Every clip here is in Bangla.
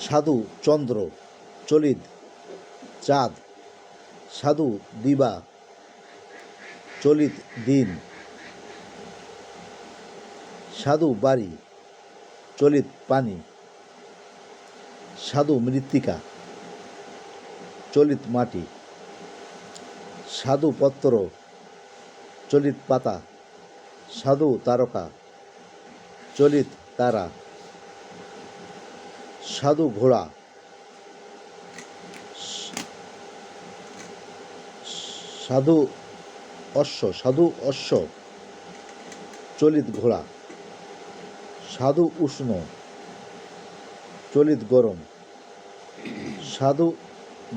সাধু, চন্দ্র, চলিত, চাঁদ, সাধু, দিবা, চলিত, দিন, সাধু, বাড়ি, চলিত, পানি, সাধু, মৃত্তিকা, চলিত, মাটি, সাধু, পত্র, চলিত, পাতা, সাধু, তারকা, চলিত, তারা সাধু ঘোড়া। সাধু অশ্ব সাধু অশ্ব, চলিত ঘোড়া। সাধু উষ্ণ, চলিত গরম। সাধু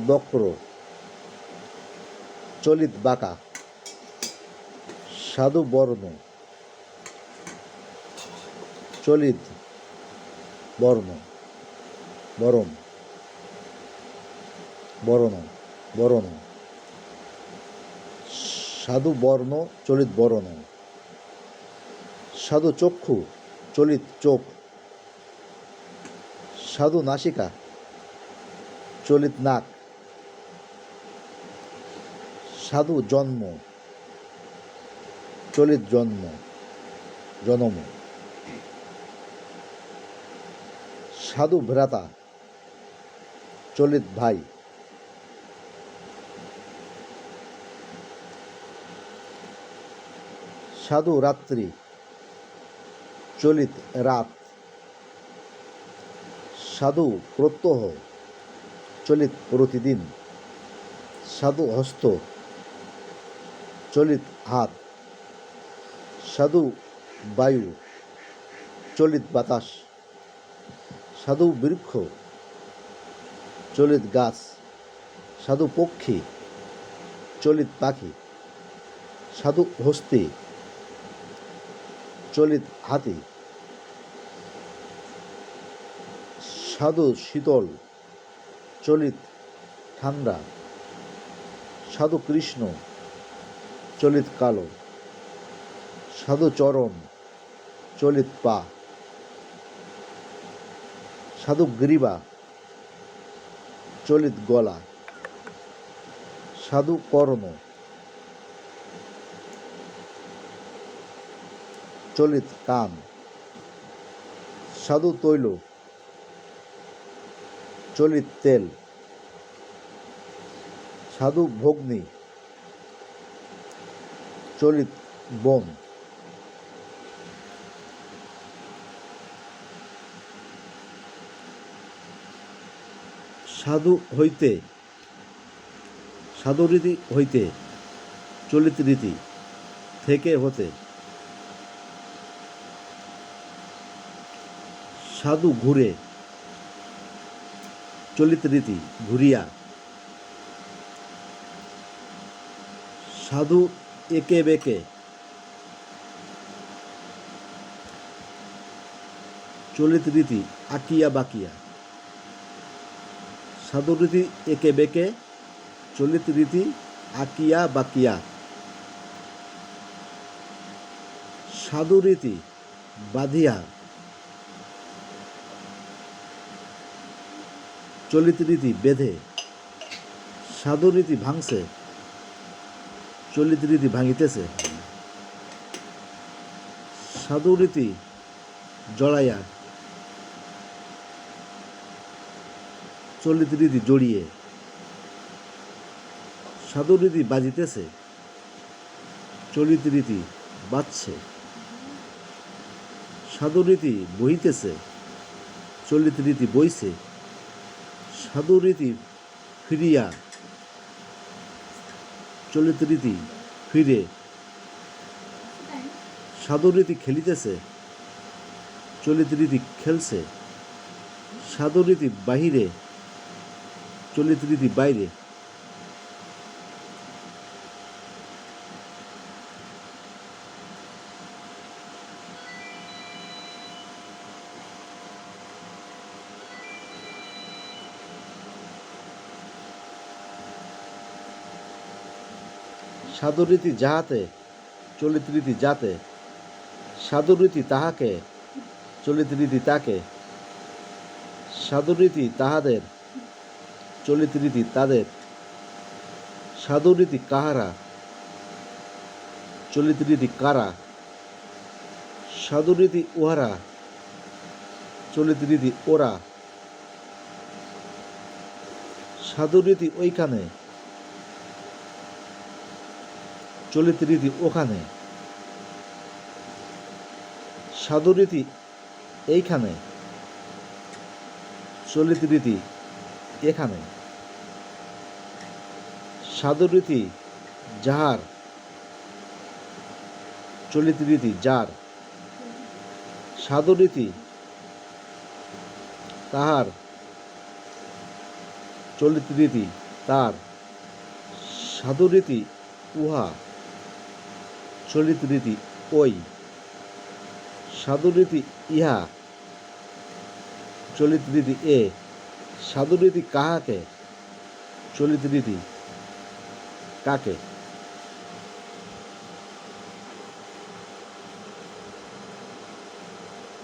বক্র, চলিত বাঁকা। সাধু বর্ণ, চলিত বর্ণ। বরণ। বরণ বরণ। সাধু বর্ণ, চলিত বরণ। সাধু চক্ষু, চলিত চোখ। সাধু নাসিকা, চলিত নাক। সাধু জন্ম, চলিত জন্ম, জনম। সাধু ভ্রাতা চলিত ভাই। সাধু রাত্রি, চলিত রাত। সাধু প্রত্যহ, চলিত প্রতিদিন। সাধু হস্ত, চলিত হাত। সাধু বায়ু, চলিত বাতাস। সাধু বৃক্ষ চলিত গাছ, সাধু পক্ষী, চলিত পাখি, সাধু হস্তি, চলিত হাতি, সাধু শীতল, চলিত ঠান্ডা, সাধু কৃষ্ণ, চলিত কালো, সাধু চরণ, চলিত পা, সাধু গ্রীবা চলিত গলা। সাধু কর্ণ। চলিত কান। সাধু তৈল। চলিত তেল। সাধু ভগ্নি। চলিত বন। সাধু হইতে সাধু রীতি হইতে চলিত রীতি থেকে হতে, সাধু ঘুরে চলিত রীতি ঘুরিয়া, সাধু একে বেঁকে চলিত রীতি আকিয়া বাকিয়া সাধু রীতি একে বেঁকে চলিত রীতি আকিয়া বাকিয়া। সাধু রীতি বাঁধিয়া চলিত রীতি বেঁধে সাধু রীতি ভাঙছে চলিত রীতি ভাঙিতেছে। সাধু রীতি জড়াইয়া চলিত রীতি জড়িয়ে। সাধু রীতি বাজিতেছে। চলিত রীতি বাজছে। সাধু রীতি বহিতেছে। চলিত রীতি বইছে। সাধু রীতি ফিরিয়া। চলিত রীতি ফিরে। সাধু রীতি খেলিতেছে। চলিত রীতি খেলছে। সাধু রীতি বাহিরে। চলিত রীতি বাইরে। সাধুরীতি যাহাতে চলিত রীতি যাতে সাধুরীতি তাহাকে চলিত রীতি তাকে সাধুরীতি তাহাদের চলিত রীতি তাদের। সাধুরীতি কাহারা? চলিত রীতি কারা? সাধুরীতি উহারা? চলিত রীতি ওরা? সাধুরীতি ওইখানে? চলিত রীতি ওখানে? সাধুরীতি এইখানে? চলিত রীতি এখানে। সাধুরীতি যাহার চলিত রীতি যার। সাধুরীতি তাহার চলিত রীতি তার। সাধুরীতি উহা চলিত রীতি ওই। সাধুরীতি ইহা চলিত রীতি এ। সাধুরীতি কাহাকে? চলিত রীতি কাকে?